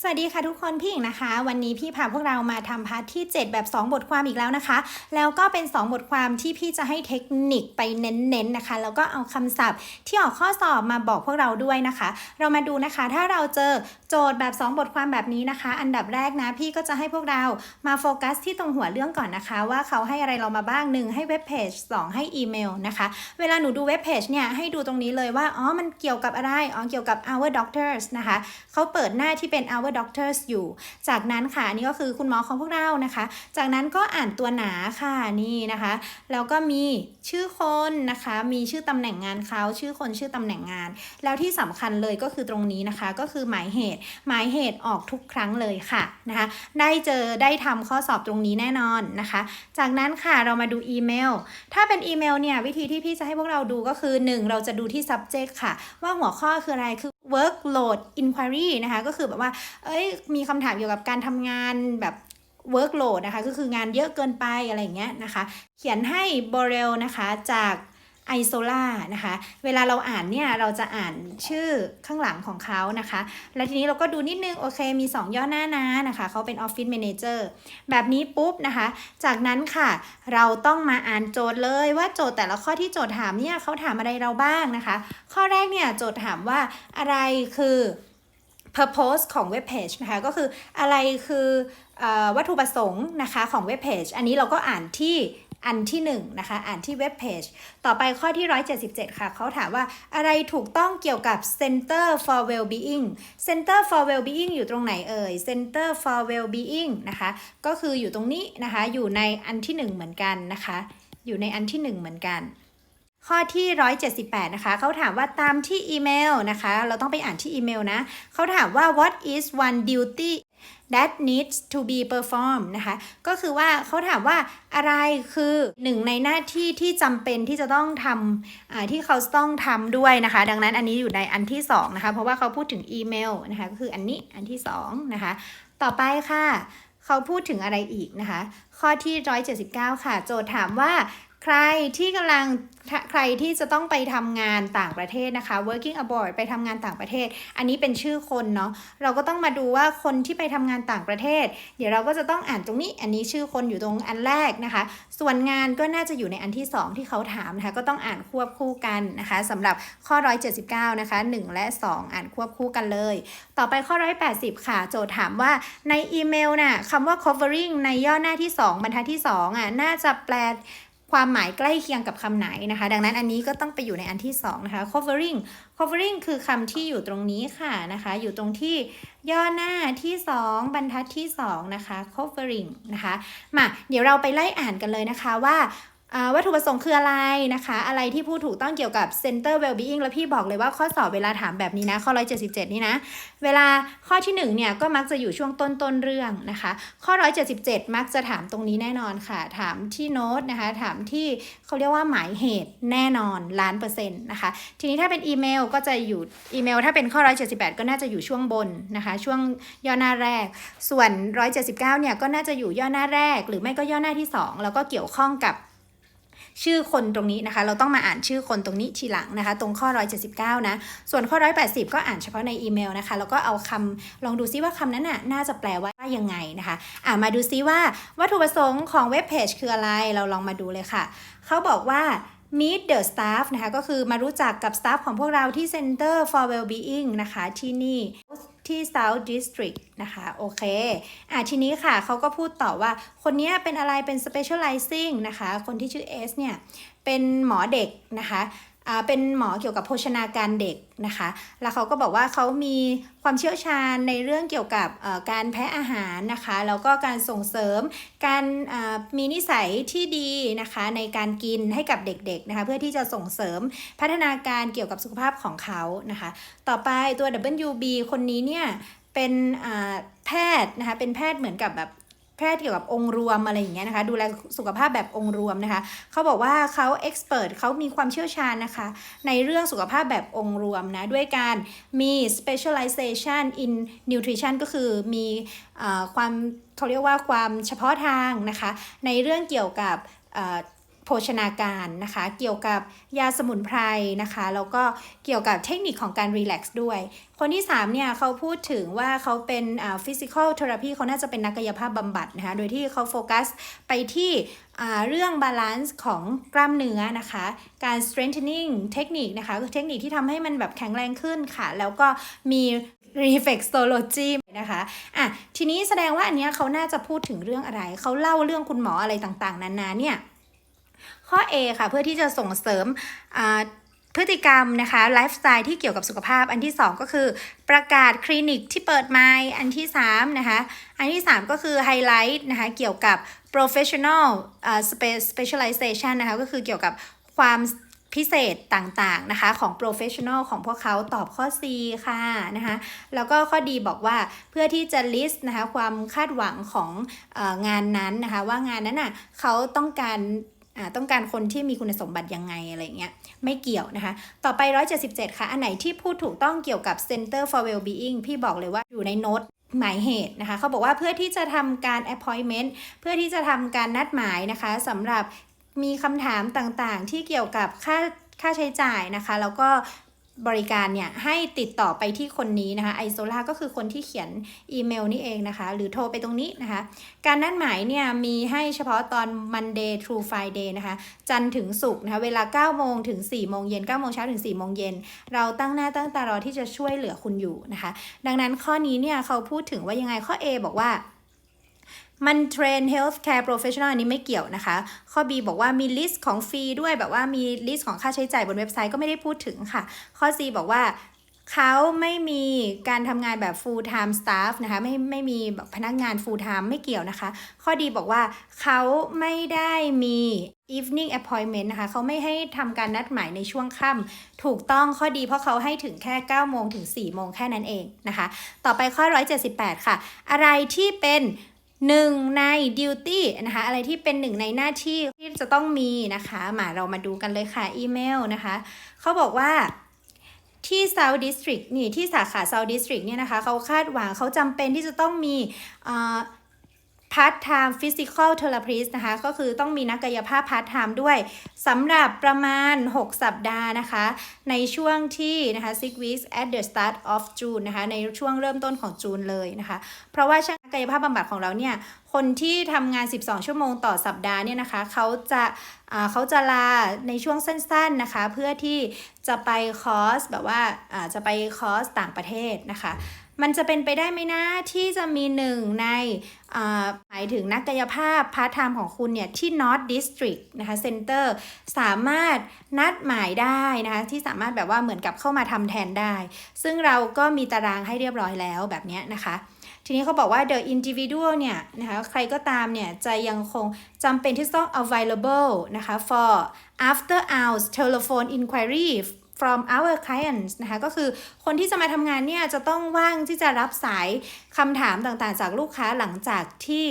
สวัสดีค่ะทุกคนพี่หญิงนะคะ วันนี้พี่พาพวกเรามาทำพาร์ทที่ 7 แบบ 2 บทความอีกแล้วนะคะ แล้วก็เป็น 2 บทความที่พี่จะให้เทคนิคไปเน้นๆนะคะ แล้วก็เอาคำศัพท์ที่ออกข้อสอบมาบอกพวกเราด้วยนะคะ เรามาดูนะคะ ถ้าเราเจอโจทย์แบบ 2 บทความแบบนี้นะคะ อันดับแรกนะพี่ก็จะให้พวกเรามาโฟกัสที่ตรงหัวเรื่องก่อนนะคะ ว่าเขาให้อะไรเรามาบ้างหนึ่งให้เว็บเพจ2ให้อีเมลนะคะ เวลาหนูดูเว็บเพจเนี่ยให้ดูตรงนี้เลยว่าอ๋อมันเกี่ยวกับอะไรอ๋อเกี่ยวกับ our doctors นะคะเขาเปิดหน้าที่เป็น our doctors อยู่ จากนั้นค่ะอันนี่ก็คือคุณหมอของพวกเรานะคะ จากนั้นก็อ่านตัวหนาค่ะนี่นะคะแล้วก็มีชื่อคนนะคะ มีชื่อตำแหน่งงานเขาชื่อคนชื่อตำแหน่งงาน แล้วที่สำคัญเลยก็คือตรงนี้นะคะ ก็คือหมายเหตุ หมายเหตุออกทุกครั้งเลยค่ะนะคะ ได้เจอได้ทำข้อสอบตรงนี้แน่นอนนะคะ จากนั้นค่ะเรามาดูอีเมล ถ้าเป็นอีเมลเนี่ยวิธีที่พี่จะให้พวกเราดูก็คือ 1 เราจะดูที่ subject ค่ะ ว่าหัวข้อคืออะไรคือ workload inquiry นะคะ ก็คือแบบว่าเอ้ยมีคำถามเกี่ยวกับการทำงานแบบ workload นะคะก็คืองานเยอะเกินไปอะไรอย่างเงี้ยนะคะ เขียนให้ Borel นะคะจากไอโซล่านะคะ เวลาเราอ่านเนี่ย เราจะอ่านชื่อข้างหลังของเขานะคะ แล้วทีนี้เราก็ดูนิดนึง โอเค มี 2 ย่อหน้านะนะคะ เขาเป็น Office Manager แบบนี้ปุ๊บนะคะ จากนั้นค่ะ เราต้องมาอ่านโจทย์เลยว่าโจทย์แต่ละข้อที่โจทย์ถามเนี่ยเขาถามอะไรเราบ้างนะคะ ข้อแรกเนี่ย โจทย์ถามว่าอะไรคือ purpose ของเว็บเพจนะคะก็คืออะไรคืออวัตถุประสงค์นะคะของเว็บเพจอันนี้เราก็อ่านที่อันที่1นงนะคะอ่านที่เว็บเพจต่อไปข้อที่ 177 ค่ะเขาถามว่าอะไรถูกต้องเกี่ยวกับ Center for Wellbeing Center for Wellbeing อยู่ตรงไหนเอ่ย Center for Wellbeing นะคะก็คืออยู่ตรงนี้นะคะอยู่ในอันที่ 1 เหมือนกันนะคะอยู่ในอันที่ 1 เหมือนกัน ข้อที่ 178 นะคะ เขาถามว่าตามที่อีเมลนะคะ เราต้องไปอ่านที่อีเมลนะ เขาถามว่า what is one duty that needs to be performed นะคะ ก็คือว่าเขาถามว่าอะไรคือหนึ่งในหน้าที่ที่จำเป็นที่จะต้องทำที่เขาต้องทำด้วยนะคะ ดังนั้นอันนี้อยู่ในอันที่ 2 นะคะ เพราะว่าเขาพูดถึงอีเมลนะคะ ก็คืออันนี้อันที่ 2 นะคะ ต่อไปค่ะ เขาพูดถึงอะไรอีกนะคะ ข้อที่ 179 ค่ะ โจทย์ถามว่า ใครที่กำลังใครที่จะต้องไปทำงานต่างประเทศนะคะ working abroad ไปทำงานต่างประเทศ อันนี้เป็นชื่อคนเนาะ เราก็ต้องมาดูว่าคนที่ไปทำงานต่างประเทศ เดี๋ยวเราก็จะต้องอ่านตรงนี้ อันนี้ชื่อคนอยู่ตรงอันแรกนะคะ ส่วนงานก็น่าจะอยู่ในอันที่ 2 ที่เขาถามนะคะ ก็ต้องอ่านควบคู่กันนะคะสำหรับข้อ 179 นะคะ 1 และ 2 อ่านควบคู่กันเลย ต่อไปข้อ 180 ค่ะ โจทย์ถามว่าในอีเมลน่ะคำว่า covering ในย่อหน้าที่ 2 บรรทัดที่2อะ น่าจะแปล ความหมายใกล้เคียงกับคำไหนนะคะ ดังนั้นอันนี้ก็ต้องไปอยู่ในอันที่2นะคะ covering covering คือคำที่อยู่ตรงนี้ค่ะนะคะ อยู่ตรงที่ย่อหน้าที่ 2 บรรทัดที่2นะคะ covering นะคะ มาเดี๋ยวเราไปไล่อ่านกันเลยนะคะว่าอ่า วัตถุประสงค์คืออะไรนะคะ อะไรที่พูดถูกต้องเกี่ยวกับ center well-being แล้วพี่บอกเลยว่าข้อสอบเวลาถามแบบนี้นะ ข้อ 177 นี่นะ เวลาข้อที่ 1 เนี่ย ก็มักจะอยู่ช่วงต้นต้นเรื่องนะคะ ข้อ 177 มักจะถามตรงนี้แน่นอนค่ะ ถามที่โน้ตนะคะ ถามที่เขาเรียกว่าหมายเหตุแน่นอนล้านเปอร์เซ็นต์นะคะ ทีนี้ถ้าเป็นอีเมลก็จะอยู่อีเมล ถ้าเป็นข้อ 178 ก็น่าจะอยู่ช่วงบนนะคะ ช่วงย่อหน้าแรก ส่วน 179 เนี่ยก็น่าจะอยู่ย่อหน้าแรก หรือไม่ก็ย่อหน้าที่ 2 แล้วก็เกี่ยวข้องกับ ชื่อคนตรงนี้นะคะ เราต้องมาอ่านชื่อคนตรงนี้ทีหลังนะคะ ตรงข้อ 179 นะ ส่วนข้อ 180 ก็อ่านเฉพาะในอีเมลนะคะ แล้วก็เอาคำลองดูซิว่าคำนั้นน่ะน่าจะแปลว่ายังไงนะคะ อ่ามาดูซิว่าวัตถุประสงค์ของเว็บเพจคืออะไร เราลองมาดูเลยค่ะ เขาบอกว่า meet the staff นะคะ ก็คือมารู้จักกับ staff ของพวกเราที่ Center for Wellbeing นะคะที่นี่ ที่ South District นะคะ โอเค อะทีนี้ค่ะเขาก็พูดต่อว่าคนนี้เป็นอะไรเป็น specializing นะคะ คนที่ชื่อ S เนี่ย เป็นหมอเด็กนะคะ เป็นหมอเกี่ยวกับโภชนาการเด็กนะคะ แล้วเขาก็บอกว่าเขามีความเชี่ยวชาญในเรื่องเกี่ยวกับการแพ้อาหารนะคะ แล้วก็การส่งเสริมการมีนิสัยที่ดีนะคะในการกินให้กับเด็กๆนะคะ เพื่อที่จะส่งเสริมพัฒนาการเกี่ยวกับสุขภาพของเขานะคะ ต่อไปตัว WB คนนี้เนี่ยเป็นแพทย์นะคะ เป็นแพทย์เหมือนกับแบบ แพทย์เกี่ยวกับองค์รวมอะไรอย่างเงี้ยนะคะ ดูแลสุขภาพแบบองค์รวมนะคะเขาบอกว่าเขาเอ็กซ์เพรสเขามีความเชี่ยวชาญนะคะ ในเรื่องสุขภาพแบบองค์รวมนะ ด้วยการมี specialization in nutrition ก็คือมีความเขาเรียกว่าความเฉพาะทางนะคะ ในเรื่องเกี่ยวกับ โภชนาการนะคะ เกี่ยวกับยาสมุนไพรนะคะ แล้วก็เกี่ยวกับเทคนิคของการรีแลกซ์ด้วย คนที่3เนี่ยเขาพูดถึงว่าเขาเป็นฟิสิกอลเทอราพีเขาน่าจะเป็นนักกายภาพบำบัดนะคะ โดยที่เขาโฟกัสไปที่เรื่องบาลานซ์ของกล้ามเนื้อนะคะ การ strengthening เทคนิคนะคะคือเทคนิคที่ทำให้มันแบบแข็งแรงขึ้นค่ะ แล้วก็มี reflexology นะคะอะทีนี้แสดงว่าอันเนี้ยเขาน่าจะพูดถึงเรื่องอะไร เขาเล่าเรื่องคุณหมออะไรต่างๆนานาเนี่ย ข้อ A ค่ะเพื่อที่จะส่งเสริมพฤติกรรมนะคะไลฟ์สไตล์ที่เกี่ยวกับสุขภาพอันที่ 2 ก็คือประกาศคลินิกที่เปิดใหม่อันที่3นะคะอันที่ 3 ก็คือไฮไลท์นะคะเกี่ยวกับ professional specialization นะคะก็คือเกี่ยวกับความพิเศษต่างๆนะคะของ professional ของพวกเขาตอบข้อ C ค่ะนะคะแล้วก็ข้อดีบอกว่าเพื่อที่จะ list นะคะความคาดหวังของอองานนั้นนะคะว่างานนั้นน่ะเขาต้องการ ต้องการคนที่มีคุณสมบัติยังไงอะไรเงี้ยไม่เกี่ยวนะคะ ต่อไป 177 ค่ะ อันไหนที่พูดถูกต้องเกี่ยวกับ Center for Wellbeing พี่บอกเลยว่าอยู่ในโน้ตหมายเหตุนะคะ เขาบอกว่าเพื่อที่จะทำการ appointment เพื่อที่จะทำการนัดหมายนะคะสำหรับมีคำถามต่างๆ ที่เกี่ยวกับค่าค่าใช้จ่ายนะคะ แล้วก็ บริการเนี่ยให้ติดต่อไปที่คนนี้นะคะไอโซล่าก็คือคนที่เขียนอีเมลนี่เองนะคะ หรือโทรไปตรงนี้นะคะ การนัดหมายเนี่ยมีให้เฉพาะตอน Monday through Friday นะคะ จันถึงศุกร์นะคะ เวลา 9 โมงถึง 4 โมงเย็น 9 โมงเช้าถึง 4 โมงเย็น เราตั้งหน้าตั้งตารอที่จะช่วยเหลือคุณอยู่นะคะ ดังนั้นข้อนี้เนี่ยเขาพูดถึงว่ายังไงข้อ A บอกว่า มันเทรน healthcare professional อันนี้ไม่เกี่ยวนะคะ ข้อ B บอกว่ามีลิสต์ของฟรีด้วยแบบว่ามีลิสต์ของค่าใช้จ่ายบนเว็บไซต์ก็ไม่ได้พูดถึงค่ะ ข้อ C บอกว่าเขาไม่มีการทำงานแบบ full time staff นะคะไม่ไม่มีแบบพนักงาน full time ไม่เกี่ยวนะคะ ข้อดีบอกว่าเขาไม่ได้มี evening appointment นะคะเขาไม่ให้ทำการนัดหมายในช่วงค่ำถูกต้องข้อดีเพราะเขาให้ถึงแค่9โมงถึง4โมงแค่นั้นเองนะคะ ต่อไปข้อ 178 ค่ะ อะไรที่เป็น หนึ่งใน duty นะคะ อะไรที่เป็นหนึ่งในหน้าที่ที่จะต้องมีนะคะ มาเรามาดูกันเลยค่ะ อีเมลนะคะ เขาบอกว่าที่ South District นี่ที่สาขา South District เนี่ยนะคะ เขาคาดหวังเขาจำเป็นที่จะต้องมีพาร์ทไทม์ฟิสิกอลเทอราพิสนะคะ ก็คือต้องมีนักกายภาพพาร์ทไทม์ด้วยสำหรับประมาณ 6 สัปดาห์นะคะ ในช่วงที่นะคะ six weeks at the start of June นะคะ ในช่วงเริ่มต้นของจูนเลยนะคะ เพราะว่าช่าง กายภาพบำบัดของเราเนี่ย คนที่ทำงาน 12 ชั่วโมงต่อสัปดาห์เนี่ยนะคะเขาจะเขาจะลาในช่วงสั้นๆนะคะ เพื่อที่จะไปคอร์สแบบว่าจะไปคอร์สต่างประเทศนะคะ มันจะเป็นไปได้ไหมนะที่จะมีหนึ่งในหมายถึงนักกายภาพพาร์ทไทม์ของคุณเนี่ย ที่ North District นะคะ Center สามารถนัดหมายได้นะคะ ที่สามารถแบบว่าเหมือนกับเข้ามาทำแทนได้ ซึ่งเราก็มีตารางให้เรียบร้อยแล้วแบบนี้นะคะ ทีนี้เขาบอกว่า the individual เนี่ยนะคะใครก็ตามเนี่ยจะยังคงจำเป็นที่ต้อง available นะคะ for after hours telephone inquiry from our clients นะคะก็คือคนที่จะมาทำงานเนี่ยจะต้องว่างที่จะรับสายคำถามต่างๆ จากลูกค้าหลังจากที่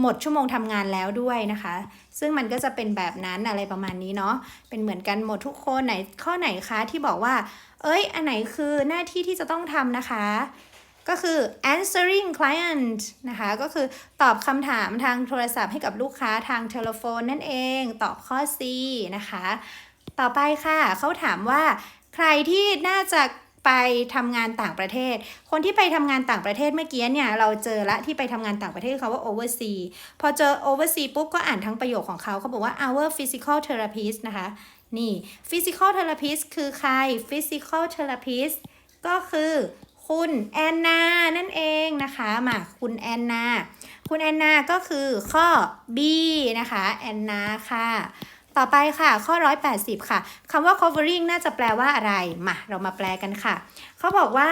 หมดชั่วโมงทำงานแล้วด้วยนะคะ ซึ่งมันก็จะเป็นแบบนั้นอะไรประมาณนี้เนาะ เป็นเหมือนกันหมดทุกคนไหนข้อไหนคะที่บอกว่า เอ้ย อันไหนคือหน้าที่ที่จะต้องทำนะคะ ก็คือ answering client นะคะ ก็คือตอบคำถามทางโทรศัพท์ให้กับลูกค้าทางโทรโฟนนั่นเอง ตอบข้อ C นะคะ ต่อไปค่ะ เขาถามว่า ใครที่น่าจะไปทำงานต่างประเทศ คนที่ไปทำงานต่างประเทศเมื่อกี้เนี่ยเราเจอละที่ไปทำงานต่างประเทศเขาว่า oversea พอเจอ oversea ปุ๊บก็อ่านทั้งประโยคของเขาเขาบอกว่า our physical therapist นะคะ นี่ physical therapist คือใคร physical therapist ก็คือ คุณแอนนานั่นเองนะคะมาคุณแอนนาคุณแอนนาก็คือข้อ B นะคะแอนนาค่ะ ต่อไปค่ะข้อ 180 ค่ะคำว่า covering น่าจะแปลว่าอะไร มา เรามาแปลกันค่ะ เขาบอกว่า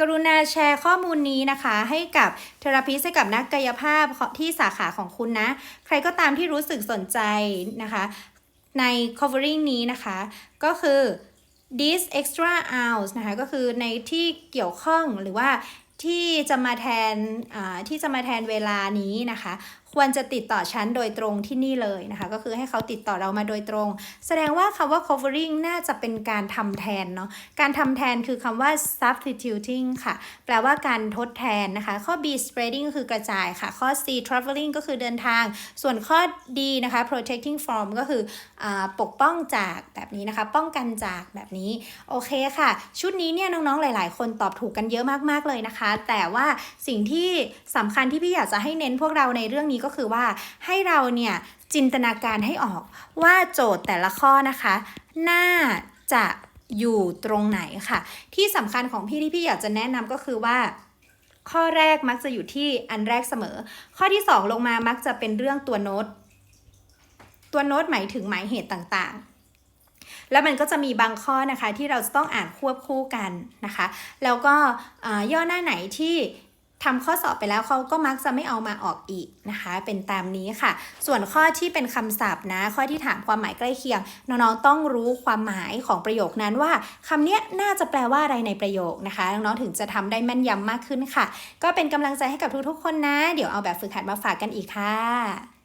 กรุณาแชร์ข้อมูลนี้นะคะ ให้กับเทอราพิสให้กับนักกายภาพที่สาขาของคุณนะ ใครก็ตามที่รู้สึกสนใจนะคะ ใน covering นี้นะคะ ก็คือ this extra hours นะคะก็คือในที่เกี่ยวข้องหรือว่าที่จะมาแทนอ่าที่จะมาแทนเวลานี้นะคะ ควรจะติดต่อฉันโดยตรงที่นี่เลยนะคะ ก็คือให้เขาติดต่อเรามาโดยตรง แสดงว่าคำว่า covering น่าจะเป็นการทำแทนเนาะการทำแทนคือคำว่า substituting ค่ะ แปลว่าการทดแทนนะคะ ข้อ B spreading ก็คือกระจายค่ะ ข้อ C traveling ก็คือเดินทาง ส่วนข้อ D นะคะ protecting from ก็คืออปกป้องจากแบบนี้นะคะ ป้องกันจากแบบนี้ โอเคค่ะ ชุดนี้เนี่ยน้องๆ หลาย ๆ คนตอบถูกกันเยอะมากๆเลยนะคะ แต่ว่าสิ่งที่สำคัญที่พี่อยากจะให้เน้นพวกเราในเรื่องนี้ก็คือว่าให้เราเนี่ยจินตนาการให้ออกว่าโจทย์แต่ละข้อนะคะ น่าจะอยู่ตรงไหนค่ะ ที่สำคัญของพี่ที่พี่อยากจะแนะนำก็คือว่า ข้อแรกมักจะอยู่ที่อันแรกเสมอ ข้อที่ 2 ลงมามักจะเป็นเรื่องตัวโน้ต ตัวโน้ตหมายถึงหมายเหตุต่างๆ แล้วมันก็จะมีบางข้อนะคะที่เราจะต้องอ่านควบคู่กันนะคะ แล้วก็ย่อหน้าไหนที่ ทำข้อสอบไปแล้วเขาก็มักจะไม่เอามาออกอีกนะคะ เป็นตามนี้ค่ะ ส่วนข้อที่เป็นคำศัพท์นะ ข้อที่ถามความหมายใกล้เคียง น้องๆต้องรู้ความหมายของประโยคนั้นว่าคำเนี้ยน่าจะแปลว่าอะไรในประโยคนะคะ น้องๆถึงจะทำได้แม่นยำมากขึ้นค่ะ ก็เป็นกำลังใจให้กับทุกๆคนนะ เดี๋ยวเอาแบบฝึกหัดมาฝากกันอีกค่ะ